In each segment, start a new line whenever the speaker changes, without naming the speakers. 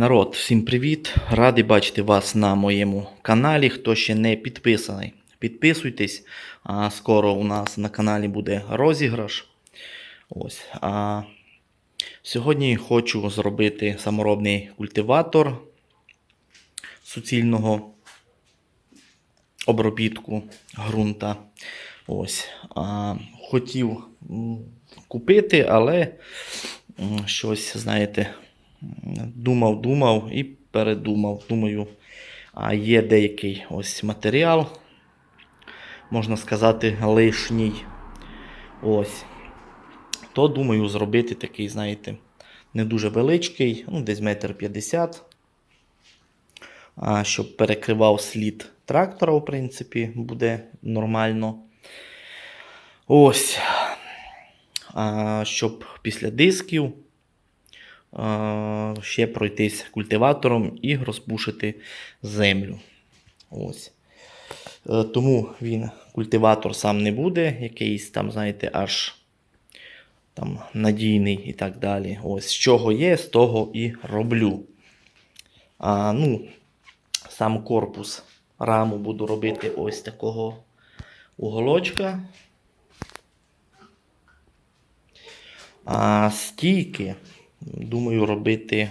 Народ, всім привіт! Радий бачити вас на моєму каналі. Хто ще не підписаний, підписуйтесь. А скоро у нас на каналі буде розіграш. Ось. А сьогодні хочу зробити саморобний культиватор суцільного обробітку ґрунта. Ось. А, хотів купити, але щось, знаєте, думав, думав і передумав. Думаю, є деякий ось матеріал, можна сказати, лишній. Ось. То думаю зробити такий, знаєте, не дуже величкий, ну, десь метр п'ятдесят. Щоб перекривав слід трактора, в принципі, буде нормально. Ось. Щоб після дисків ще пройтись культиватором і розпушити землю. Ось. Е, Тому він культиватор сам не буде, якийсь там, знаєте, аж там надійний і так далі. Ось з чого є, з того і роблю. А, ну, сам корпус раму буду робити ось такого уголочка. А стійки, думаю, робити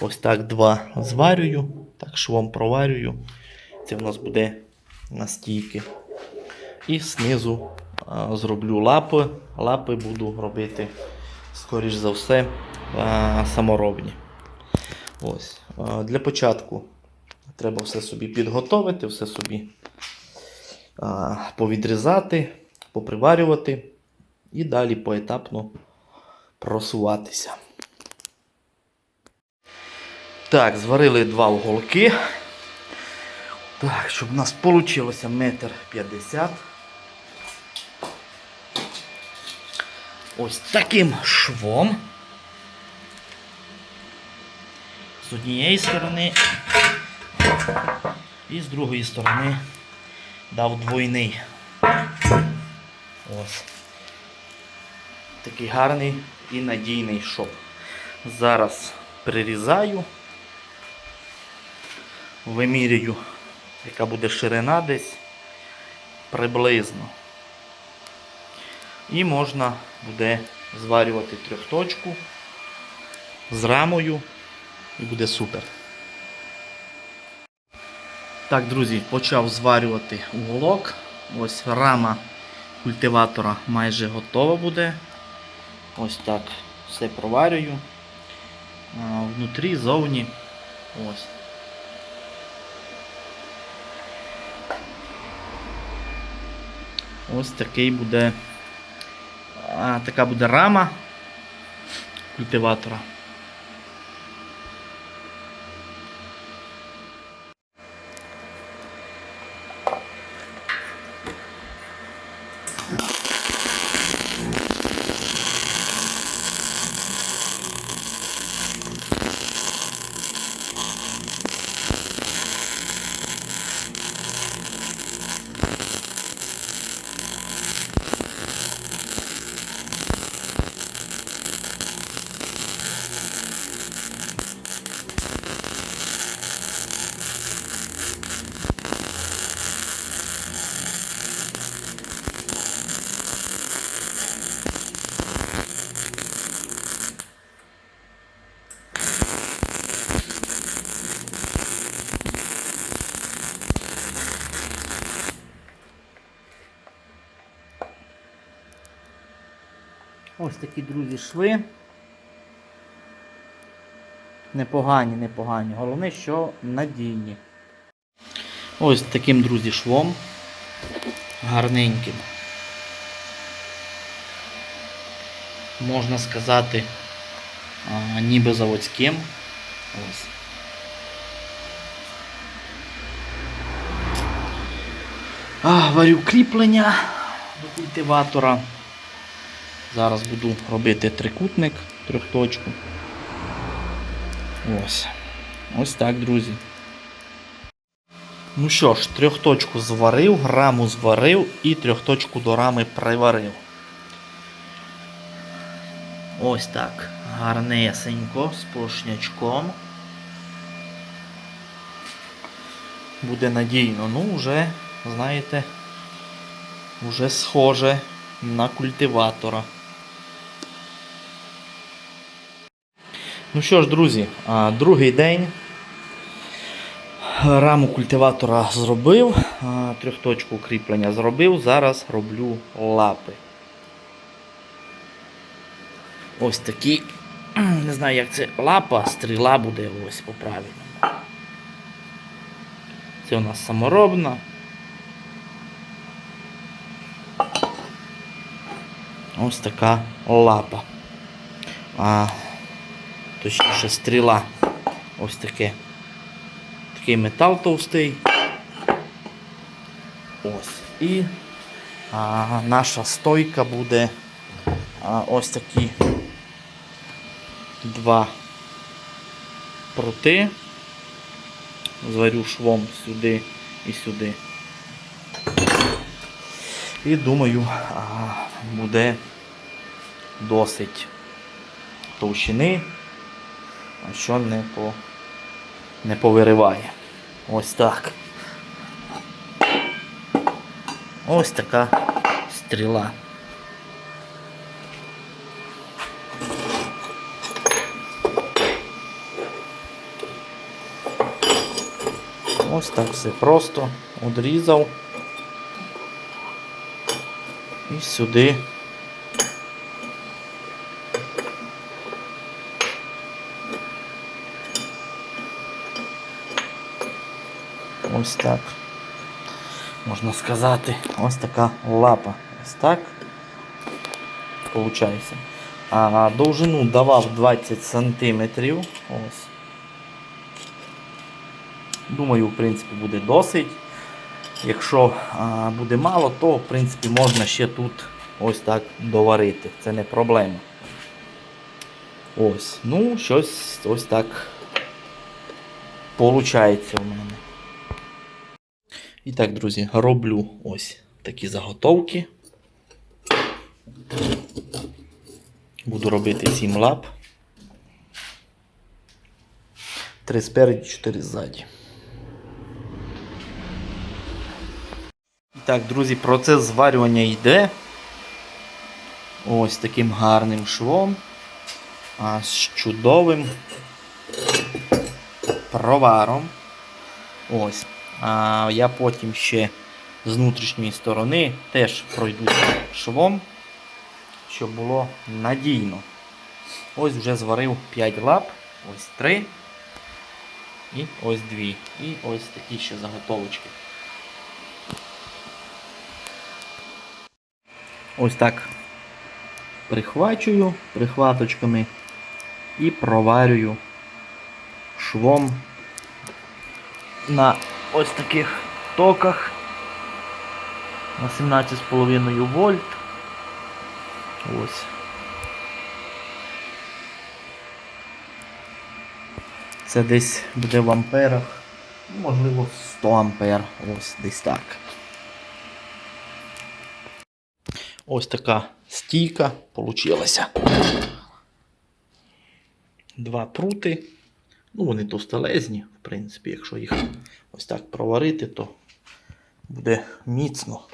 ось так два зварюю, так швом проварюю. Це в нас буде на стійки. І знизу а, зроблю лапи. Лапи буду робити, скоріш за все, а, саморобні. Ось. А, Для початку треба все собі підготовити, все собі а, повідрізати, поприварювати і далі поетапно просуватися. Так, зварили два уголки. Так, щоб у нас вийшло метр п'ятдесят. Ось таким швом. З однієї сторони і з другої сторони дав двойний. Ось. Такий гарний і надійний шов. Зараз прирізаю, вимірюю, яка буде ширина десь приблизно. І можна буде зварювати трьохточку з рамою і буде супер. Так, друзі, почав зварювати уголок. Ось рама культиватора майже готова буде. Ось так все проварюю. Внутрі, зовні. Ось. Ось такий буде. Така буде рама культиватора. Ось такі, друзі, шви. Непогані, непогані. Головне, що надійні. Ось таким, друзі, швом. Гарненьким. Можна сказати, ніби заводським. Ось. А, варю кріплення до культиватора. Зараз буду робити трикутник, трьохточку. Ось. Ось так, друзі. Ну що ж, трьохточку зварив, раму зварив і трьохточку до рами приварив. Ось так. Гарнесенько з поршнячком. Буде надійно. Ну, вже, знаєте, вже схоже на культиватора. Ну що ж, друзі, другий день. Раму культиватора зробив, трьохточку кріплення зробив. Зараз роблю лапи. Ось такі. Не знаю, як це лапа, стріла буде ось по правильному. Це у нас саморобна. Ось така лапа. А, точніше стріла. Ось таке. Такий метал товстий. Ось. І а, наша стойка буде а, ось такі два прути. Зварю швом сюди і сюди. І думаю, а, буде досить товщини, а що не по не повириває. Ось так. Ось така стріла. Ось так все просто одрізав. І сюди. Ось так. Можна сказати, ось така лапа. Ось так. Получається. А довжину давав 20 сантиметрів. Ось. Думаю, в принципі, буде досить. Якщо а, буде мало, то в принципі можна ще тут ось так доварити. Це не проблема. Ось. Ну, щось ось так получається у мене. І так, друзі, роблю ось такі заготовки. Буду робити 7 лап. 3 спереді, 4 ззаді. І так, друзі, процес зварювання йде. Ось таким гарним швом. А з чудовим проваром. Ось. А я потім ще з внутрішньої сторони теж пройду швом, щоб було надійно. Ось вже зварив 5 лап, ось 3 і ось 2. І ось такі ще заготовочки. Ось так прихвачую прихваточками і проварюю швом на ось таких токах на 17,5 вольт. Ось. Це десь буде в амперах, можливо 100 ампер, ось десь так. Ось така стійка получилася. Два прути. Ну, вони товстелезні, в принципі, якщо їх ось так проварити, то буде міцно.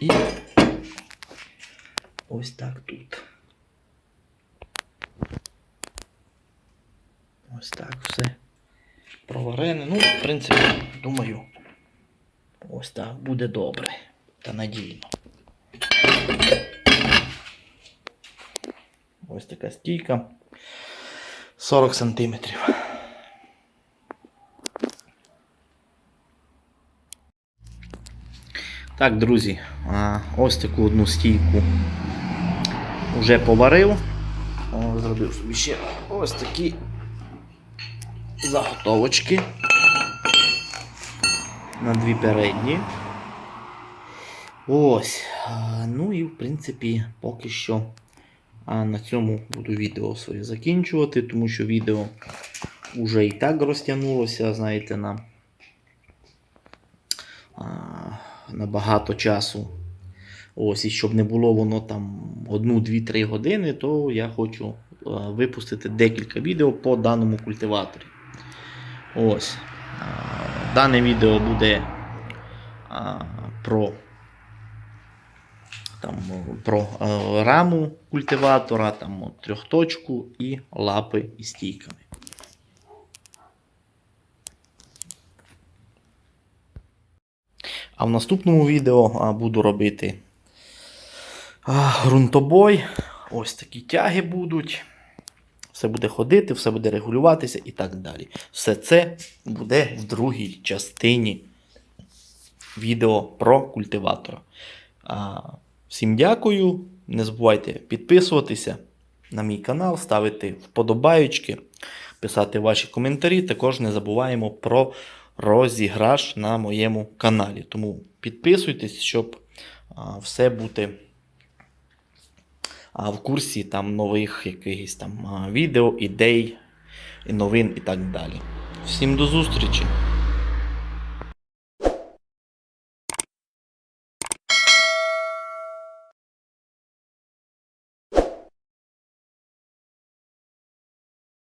І ось так тут. Ось так все проварене. Ну, в принципі, думаю, ось так буде добре та надійно. Ось така стійка. 40 сантиметрів. Так, друзі, ось таку одну стійку вже поварив. Зробив собі ще ось такі заготовочки на дві передні. Ось. Ну і в принципі поки що а на цьому буду відео своє закінчувати, тому що відео вже і так розтягнулося, знаєте, на, на багато часу. Ось, і щоб не було воно там одну, дві, три години, то я хочу е, випустити декілька відео по даному культиваторі. Ось. Е, Дане відео буде про, там, про е, раму культиватора, там, от, трьохточку і лапи із стійками. А в наступному відео а, буду робити а, ґрунтобой. Ось такі тяги будуть. Все буде ходити, все буде регулюватися і так далі. Все це буде в другій частині відео про культиватора. Всім дякую. Не забувайте підписуватися на мій канал, ставити вподобаючки, писати ваші коментарі. Також не забуваємо про розіграш на моєму каналі. Тому підписуйтесь, щоб все бути в курсі там нових якихось там відео, ідей, новин і так далі. Всім до зустрічі!